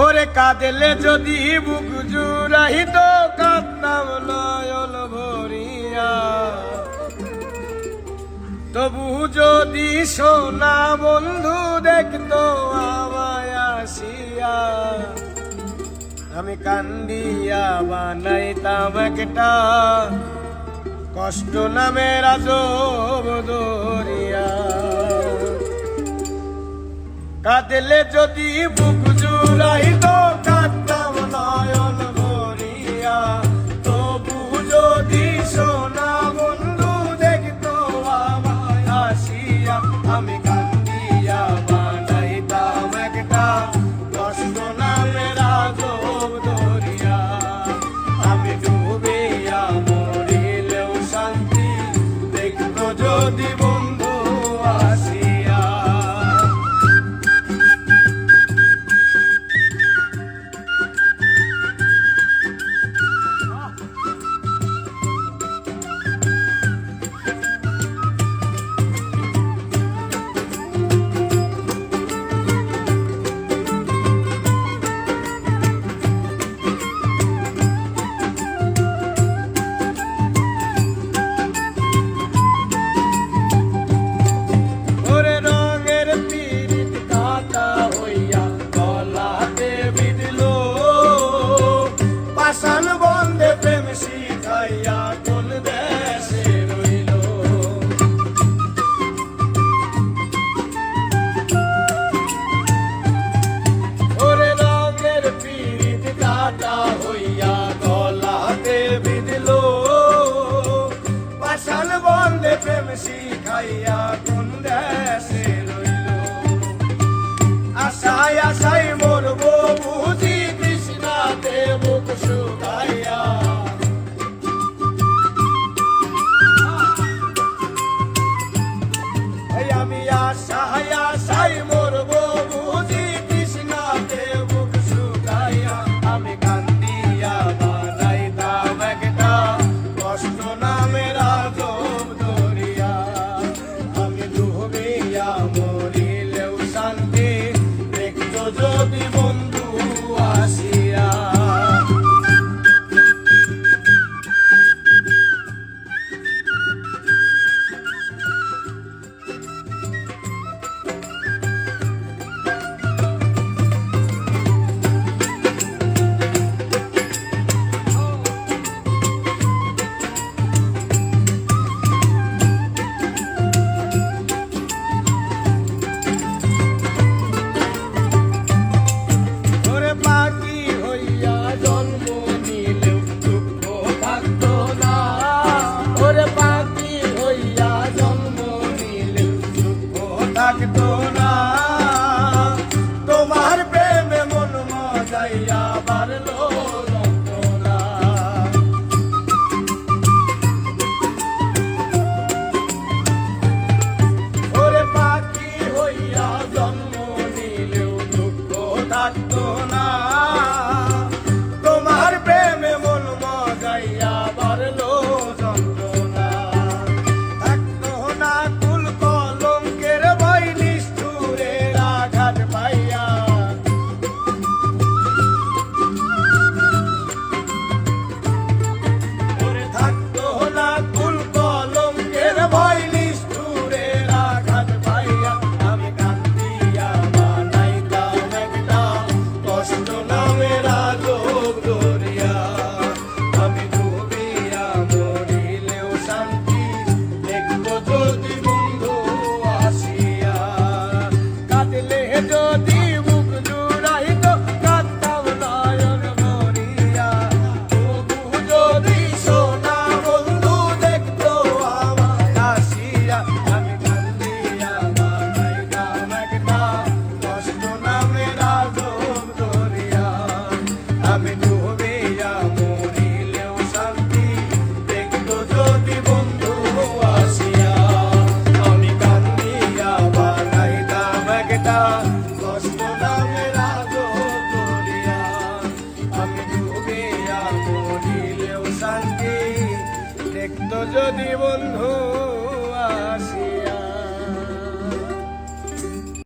ওরে কাঁদেলে যদি বুক জুড়াহিত কান্দাম নয়ন ভরিয়া। তবু যদি সোনা বন্ধু দেখতো আমায় আসিয়া, আমি কান্দিয়া বানাইতাম একটা কষ্ট নামে রাজব কাদেলে যদি বুক জুলাই পাশান বন্ধে প্রেম শিখাইয়া কোন দেশে রইল? ওরে রঙের পীড়িত কাটা হইয়া গলাতে বিদল পাশান বন্ধে প্রেম শিখাইয়া আমি আশা ভাইয়া বাড়লো। যদি বন্ধু